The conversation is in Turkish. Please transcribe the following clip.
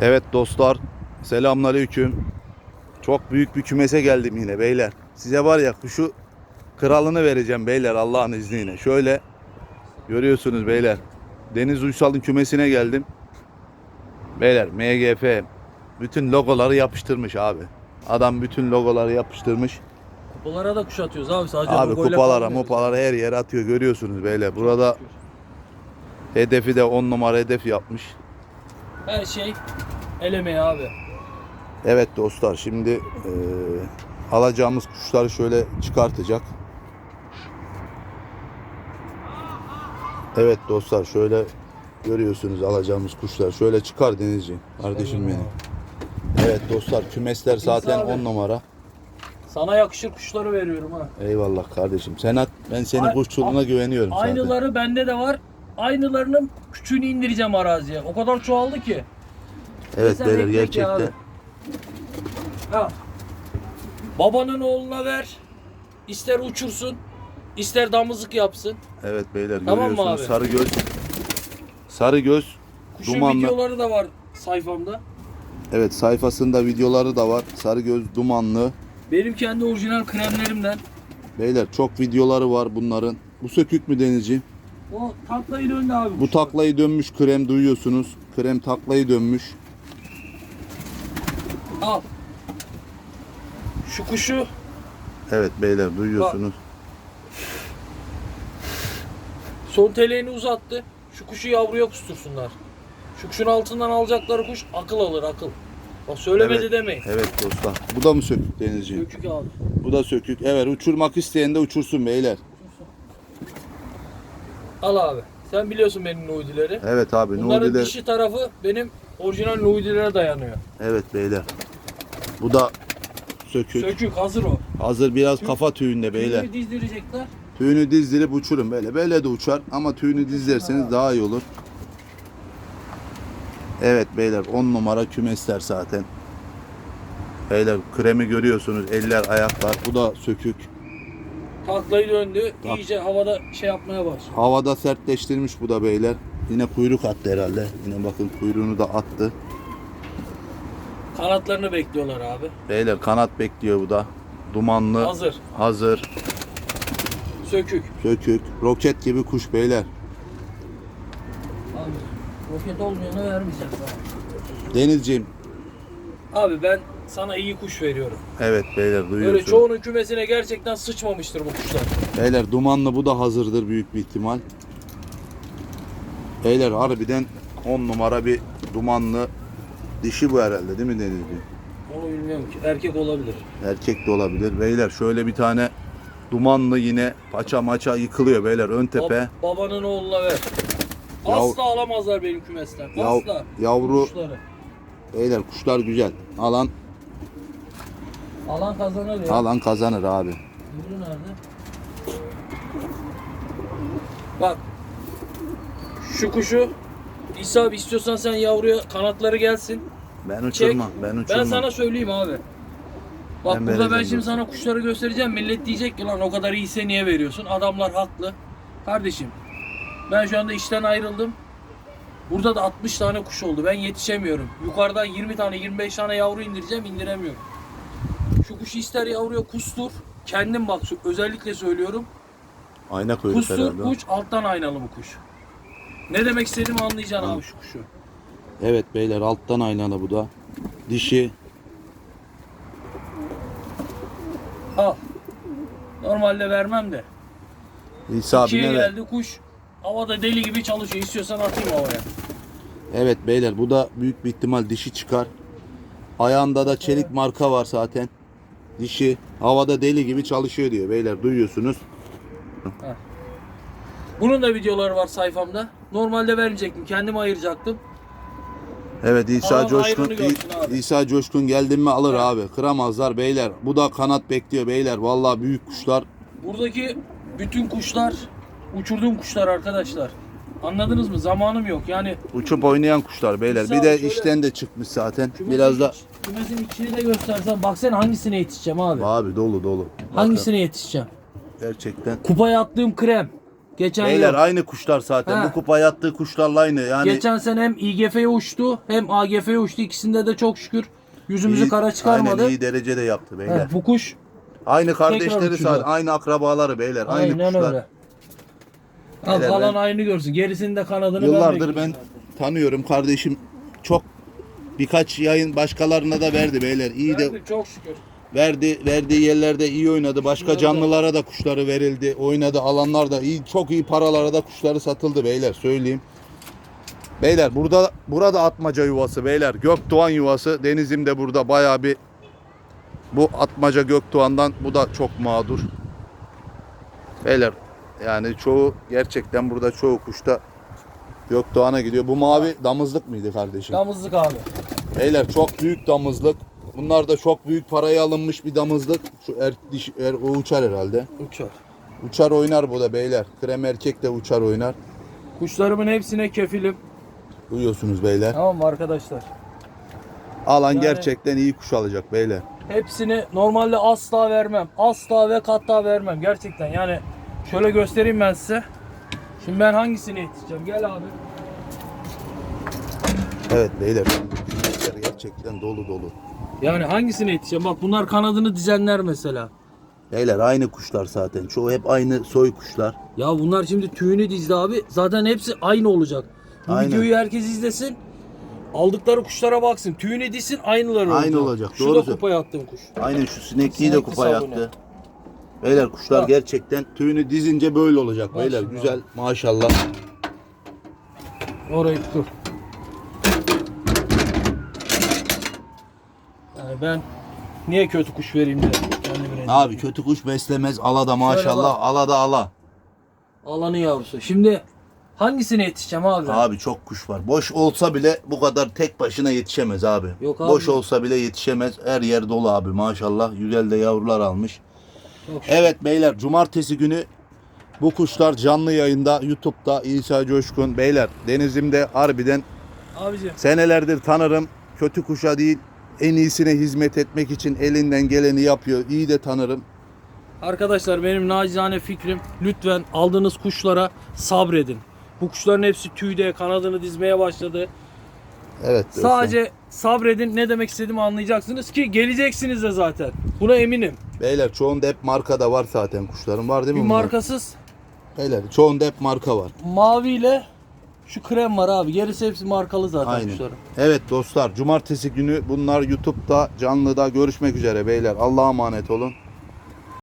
Evet dostlar, selamünaleyküm. Çok büyük bir kümese geldim yine beyler. Size var ya kuşu kralını vereceğim beyler Allah'ın izniyle. Şöyle görüyorsunuz beyler. Deniz Uysal'ın kümesine geldim. Beyler MGF bütün logoları yapıştırmış abi. Adam bütün logoları yapıştırmış. Kupalara da kuş atıyoruz abi sadece Abi kupalara mopalara her yere atıyor görüyorsunuz beyler. Burada hedefi de 10 numara hedef yapmış. Her şey el emeği abi. Evet dostlar şimdi eee, alacağımız kuşları şöyle çıkartacak. Evet dostlar şöyle görüyorsunuz alacağımız kuşlar. Şöyle çıkar Denizci kardeşim benim. Evet dostlar kümesler zaten abi. 10 numara. Sana yakışır kuşları veriyorum ha. Eyvallah kardeşim. Sen at ben senin Ay- kuşçuluğuna güveniyorum zaten. Aynıları bende de var. Aynılarının küçüğünü indireceğim araziye. O kadar çoğaldı ki. Evet Sen beyler gerçekten. Ha. Babanın oğluna ver. İster uçursun, ister damızlık yapsın. Evet beyler Tamam görüyorsunuz abi? sarı göz. Sarı göz. Kuşun Dumanlı. videoları da var sayfamda. Evet sayfasında videoları da var. Sarı göz dumanlı. Benim kendi orijinal kremlerimden. Beyler çok videoları var bunların. Bu sökük mü Denizci? O taklayı döndü abi. Bu taklayı dönmüş krem duyuyorsunuz. Krem taklayı dönmüş. Al. Şu kuşu Evet beyler duyuyorsunuz. son teleğini uzattı. Şu kuşu yavruya kustursunlar. Şu kuşun altından alacakları kuş akıl alır akıl. Bak söylemedi Evet. demeyin. Evet dostlar. Bu da mı sökük Denizci? Ökük abi. Bu da sökük. Evet uçurmak isteyen de uçursun beyler. Al abi. Sen biliyorsun benim nuidileri. Evet abi Bunların Nudiler. dişi tarafı benim orijinal nuidilere dayanıyor. Evet beyler. Bu da sökük. Sökük hazır o. Hazır biraz kafa tüyünde beyler. Tüyünü dizdirecekler. Tüyünü dizdirip uçurun böyle. Böyle de uçar ama tüyünü dizlerseniz daha iyi olur. Evet beyler 10 numara kümesler zaten. Beyler kremi görüyorsunuz. Eller, ayaklar. Bu da sökük. Taklayı döndü. Tak. iyice havada şey yapmaya başladı. Havada sertleştirmiş bu da beyler. Yine kuyruk attı herhalde. Yine bakın kuyruğunu da attı. Kanatlarını bekliyorlar abi. Beyler kanat bekliyor bu da. Dumanlı. Hazır. Hazır. Sökük. Sökük. Roket gibi kuş beyler. Abi roket olmayana vermeyeceğim sana. Denizciğim. Abi ben sana iyi kuş veriyorum. Evet beyler Böyle duyuyorsunuz. çoğunun kümesine gerçekten sıçmamıştır bu kuşlar. Beyler dumanlı bu da hazırdır büyük bir ihtimal. Beyler harbiden 10 numara bir dumanlı dişi bu herhalde değil mi Denizci? Onu bilmiyorum ki. Erkek olabilir. Erkek de olabilir. Beyler şöyle bir tane dumanlı yine paça maça yıkılıyor beyler ön tepe. Bab- babanın oğluna ver. Yav- Asla alamazlar benim kümesten. Yav- Asla. yavru Kuşları. beyler kuşlar güzel. Alan Alan kazanır ya. alan kazanır abi. Yavru nerede? Bak. Şu kuşu İsa abi istiyorsan sen yavruya kanatları gelsin. Ben Çek. uçurmam. Ben uçurmam. Ben sana söyleyeyim abi. Bak Ben burada ben şimdi sana kuşları göstereceğim. Millet diyecek ki lan o kadar iyiyse niye veriyorsun? Adamlar haklı. Kardeşim ben şu anda işten ayrıldım. Burada da 60 tane kuş oldu. Ben yetişemiyorum. Yukarıdan 20 tane 25 tane yavru indireceğim indiremiyorum. Şu kuşu ister yavruya kustur. Kendim bak özellikle söylüyorum. Ayna kuyruk Kustur herhalde. kuş alttan aynalı bu kuş. Ne demek istediğimi anlayacaksın abi şu kuşu. Evet beyler alttan aynalı bu da. Dişi. Al. Normalde vermem de. İsa İkiye abine ver. geldi kuş. Havada deli gibi çalışıyor. İstiyorsan atayım havaya. Evet beyler bu da büyük bir ihtimal dişi çıkar. Ayağında da çelik marka var zaten. Dişi havada deli gibi çalışıyor diyor beyler duyuyorsunuz. Bunun da videoları var sayfamda. Normalde vermeyecektim. Kendim ayıracaktım. Evet İsa Alan Coşkun. İsa Coşkun geldin mi alır abi. Kıramazlar beyler. Bu da kanat bekliyor beyler. Vallahi büyük kuşlar. Buradaki bütün kuşlar uçurduğum kuşlar arkadaşlar. Anladınız mı? Zamanım yok. Yani Uçup oynayan kuşlar beyler. Bir de işten de çıkmış zaten. kümesin Biraz da iç- kümesin içini de göstersen baksana hangisine yetişeceğim abi. abi dolu dolu. Bakın, Hangisine yetişeceğim? Gerçekten. Kupaya attığım krem. Geçen Beyler yıl. aynı kuşlar zaten. He. Bu kupa yattığı kuşlarla aynı. Yani Geçen sene hem İGF'ye uçtu hem AGF'ye uçtu. İkisinde de çok şükür yüzümüzü iyi- kara çıkarmadı. Aynen iyi derecede yaptı beyler. He, bu kuş Aynı kardeşleri zaten. Aynı akrabaları beyler. Aynı aynen kuşlar. öyle. Al Beyler, kalan ben- aynı görsün. Gerisini de kanadını Yıllardır ben ben tanıyorum kardeşim. Çok birkaç yayın başkalarına da verdi beyler. İyi de çok şükür. verdi. Verdiği yerlerde iyi oynadı. Başka canlılara da kuşları verildi. Oynadı. Alanlar da iyi. Çok iyi paralara da kuşları satıldı beyler. Söyleyeyim. Beyler burada burada atmaca yuvası beyler. Gökdoğan yuvası. Denizim de burada bayağı bir bu atmaca Gökdoğan'dan bu da çok mağdur. Beyler yani çoğu gerçekten burada çoğu kuşta Gökdoğan'a gidiyor. Bu mavi damızlık mıydı kardeşim? Damızlık abi. Beyler çok büyük damızlık. Bunlar da çok büyük paraya alınmış bir damızlık. Şu er, diş, er, o uçar herhalde. Uçar. Uçar oynar bu da beyler. Krem erkek de uçar oynar. Kuşlarımın hepsine kefilim. Duyuyorsunuz beyler. Tamam mı arkadaşlar? Alan Yani- gerçekten iyi kuş alacak beyler. Hepsini normalde asla vermem. Asla ve katta vermem. Gerçekten yani şöyle göstereyim ben size. Şimdi ben hangisini yetişeceğim? Gel abi. Evet beyler. Kuşlar gerçekten dolu dolu. Yani hangisini yetişeceğim? Bak bunlar kanadını dizenler mesela. Beyler aynı kuşlar zaten. Çoğu hep aynı soy kuşlar. Ya bunlar şimdi tüyünü dizdi abi. Zaten hepsi aynı olacak. Bu Aynen. videoyu herkes izlesin. Aldıkları kuşlara baksın. Tüyünü dizsin aynıları Aynı olacak, Şu doğru da söylüyorsun. kupaya attığım kuş. Aynen şu sinekliği de Sinekli kupa sabunu. yaktı. Beyler kuşlar Bak. gerçekten tüyünü dizince böyle olacak Bak beyler. Güzel maşallah. Orayı dur. Yani ben niye kötü kuş vereyim de rencide Abi kötü kuş beslemez. Ala da maşallah. bak. Ala da ala. Alanı yavrusu. Şimdi hangisine yetişeceğim abi? Abi çok kuş var. Boş olsa bile bu kadar tek başına yetişemez abi. Yok abi. Boş olsa bile yetişemez. Her yer dolu abi maşallah. Güzel de yavrular almış. Evet beyler cumartesi günü bu kuşlar canlı yayında YouTube'da İsa Coşkun. Beyler denizimde harbiden Abicim senelerdir tanırım. Kötü kuşa değil en iyisine hizmet etmek için elinden geleni yapıyor. İyi de tanırım. arkadaşlar benim nacizane fikrim lütfen aldığınız kuşlara sabredin. Bu kuşların hepsi tüyde kanadını dizmeye başladı. Evet. Sadece sabredin ne demek istediğimi anlayacaksınız ki geleceksiniz de zaten. Buna eminim. Beyler çoğunda hep marka da var zaten kuşların. Var değil mi? Bir bunlar? markasız Beyler çoğunda hep marka var. maviyle şu krem var abi. Gerisi hepsi markalı zaten Aynen. kuşların. Evet dostlar cumartesi günü bunlar YouTube'da canlıda görüşmek üzere beyler. Allah'a emanet olun.